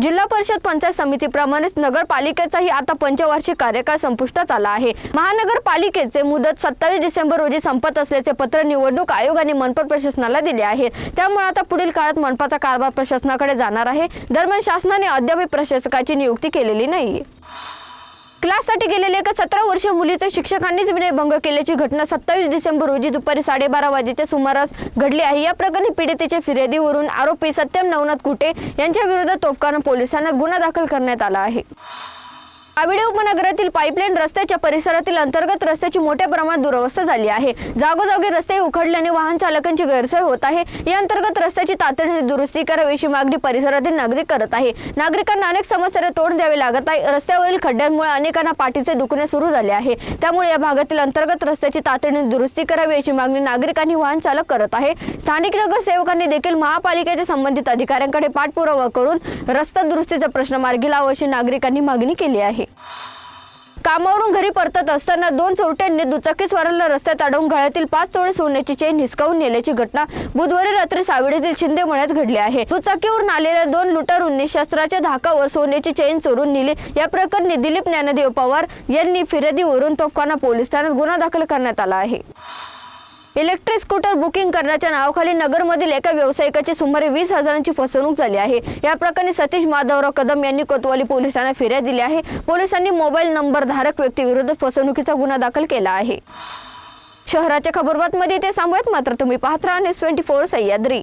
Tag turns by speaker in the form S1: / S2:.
S1: जिल्हा परिषद पंचायत समितीप्रमाणेच नगरपालिकेचाही आता पंचवार्षिक कार्यकाळ संपुष्टात आला आहे. महानगरपालिकेचे मुदत सत्तावीस डिसेंबर रोजी संपत असल्याचे पत्र निवडणूक आयोगाने मनपा प्रशासनाला दिले आहे. त्यामुळे आता पुढील काळात मनपाचा कारभार प्रशासनाकडे जाणार आहे. दरम्यान शासनाने अद्याप प्रशासकाची नियुक्ती केलेली नाही. क्लाससाठी गेलेल्या एका सतरा वर्षीय मुलीचा शिक्षकांनीच विनयभंग केल्याची घटना सत्तावीस डिसेंबर रोजी दुपारी साडेबारा वाजेच्या सुमारास घडली आहे. या प्रकरणी पीडितेच्या फिर्यादीवरून आरोपी सत्यम नवनाथ कुटे यांच्या विरोधात तोफखाना पोलिसांना गुन्हा दाखल करण्यात आला आहे. आविडे उपनगरातील पाईपलाईन रस्त्याच्या परिसरातील अंतर्गत रस्त्याची मोठ्या प्रमाणात दुरवस्था झाली आहे. जागोजागी रस्ते उखडल्याने वाहन चालकांची गैरसोय होत आहे. या अंतर्गत रस्त्याची तातडीने दुरुस्ती करावी अशी मागणी परिसरातील नागरिक करत आहे. नागरिकांना अनेक समस्यांना तोंड द्यावे लागत आहे. रस्त्यावरील खड्ड्यांमुळे अनेकांना पाठीचे दुखणे सुरू झाले आहे. त्यामुळे या भागातील अंतर्गत रस्त्याची तातडीने दुरुस्ती करावी अशी मागणी नागरिकांनी वाहन चालक करत आहे. स्थानिक नगरसेवकांनी देखील महापालिकेच्या संबंधित अधिकाऱ्यांकडे पाठपुरावा करून रस्ता दुरुस्तीचा प्रश्न मार्गी लावा अशी नागरिकांनी मागणी केली आहे. कामावरून घरी परतत असताना दोन चोरट्यांनी दुचाकीस्वाराला रस्त्यात अडवून घळ्यातील पाच तोळे सोन्याची चेन हिसकावून नेल्याची घटना बुधवारी रात्री सावडीतील शिंदे मळ्यात घडली आहे. दुचाकीवरून आलेल्या दोन लुटारूंनी शस्त्राच्या धाकावर सोन्याची चेन चोरून नेली. या प्रकरणी दिलीप ज्ञानदेव पवार यांनी फिर्यादीवरून तोफखाना पोलीस ठाण्यात गुन्हा दाखल करण्यात आला आहे. इलेक्ट्रिक स्कूटर बुकिंग करण्याच्या नावाखाली नगरमधील एका व्यावसायिकाची सुमारे वीस हजारांची फसवणूक झाली आहे. या प्रकरणी सतीश माधवराव कदम यांनी कोतवाली पोलिसांना फिर्याद दिली आहे. पोलिसांनी मोबाईल नंबर धारक व्यक्तीविरुद्ध फसवणुकीचा गुन्हा दाखल केला आहे. शहराच्या खबरबातमध्ये ते सांगूयात मात्र तुम्ही पाहत राहा न्यूज ट्वेंटी फोर सह्याद्री.